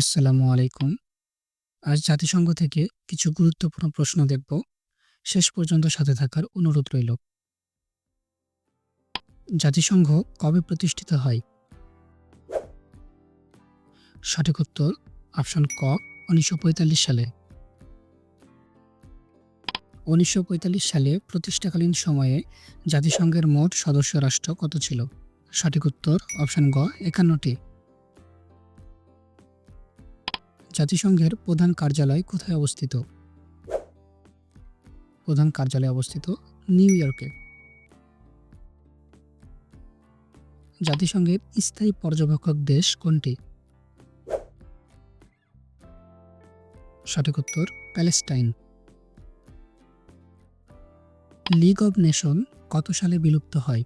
আসসালামু আলাইকুম। আজ জাতিসংঘ থেকে কিছু গুরুত্বপূর্ণ প্রশ্ন দেখব। শেষ পর্যন্ত সাথে থাকার অনুরোধ রইল। জাতিসংঘ কবে প্রতিষ্ঠিত হয়? সঠিক উত্তর অপশন ক, উনিশশো পঁয়তাল্লিশ সালে। উনিশশো পঁয়তাল্লিশ সালে প্রতিষ্ঠাকালীন সময়ে জাতিসংঘের মোট সদস্য রাষ্ট্র কত ছিল? সঠিক উত্তর অপশন গ, একান্নটি। জাতিসংঘের প্রধান কার্যালয় কোথায় অবস্থিত? প্রধান কার্যালয় অবস্থিত নিউ ইয়র্কে। জাতিসংঘের স্থায়ী পর্যবেক্ষক দেশ কোনটি? সঠিক উত্তর, প্যালেস্টাইন। লিগ অব নেশন কত সালে বিলুপ্ত হয়?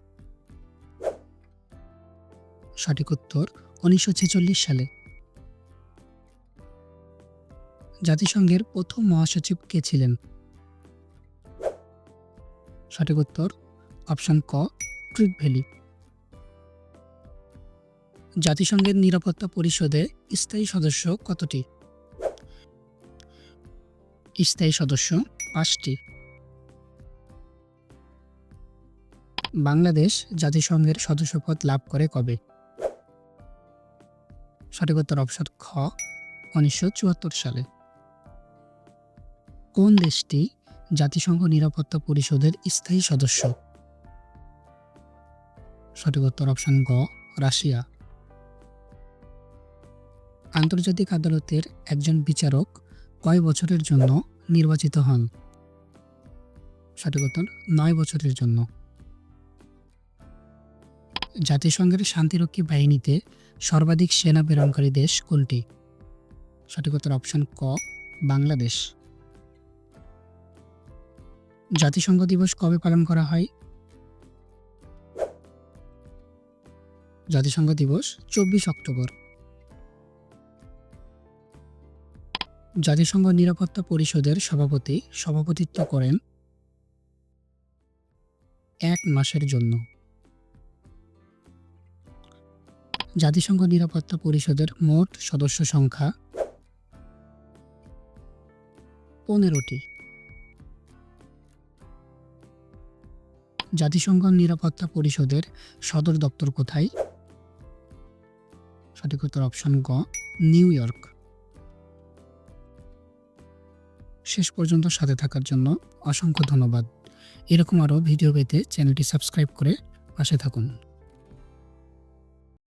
সঠিক উত্তর, উনিশশো সালে। জাতিসংঘের প্রথম মহাসচিব কে ছিলেন? সঠিক উত্তর, অপশন ক ট্রিক ভ্যালি। জাতিসংঘের নিরাপত্তা পরিষদে স্থায়ী সদস্য কতটি? স্থায়ী সদস্য পাঁচটি। বাংলাদেশ জাতিসংঘের সদস্যপদ লাভ করে কবে? সঠিক উত্তর, অপশন খ, উনিশশো চুয়াত্তর সালে। কোন দেশটি জাতিসংঘ নিরাপত্তা পরিষদের স্থায়ী সদস্য? সঠিক উত্তর অপশন গ, রাশিয়া। আন্তর্জাতিক আদালতের একজন বিচারক কয় বছরের জন্য নির্বাচিত হন? সঠিক উত্তর, নয় বছরের জন্য। জাতিসংঘের শান্তিরক্ষী বাহিনীতে সর্বাধিক সেনা প্রেরণকারী দেশ কোনটি? সঠিক উত্তর অপশন ক, বাংলাদেশ। জাতিসংঘ দিবস কবে পালন করা হয়? জাতিসংঘ দিবস চব্বিশ অক্টোবর। জাতিসংঘ নিরাপত্তা পরিষদের সভাপতি সভাপতিত্ব করেন এক মাসের জন্য। জাতিসংঘ নিরাপত্তা পরিষদের মোট সদস্য সংখ্যা পনেরোটি। জাতিসংঘ নিরাপত্তা পরিষদের সদর দপ্তর কোথায়? সঠিক উত্তর অপশন গ, নিউ ইয়র্ক। শেষ পর্যন্ত সাথে থাকার জন্য অসংখ্য ধন্যবাদ। এরকম আরও ভিডিও পেতে চ্যানেলটি সাবস্ক্রাইব করে পাশে থাকুন।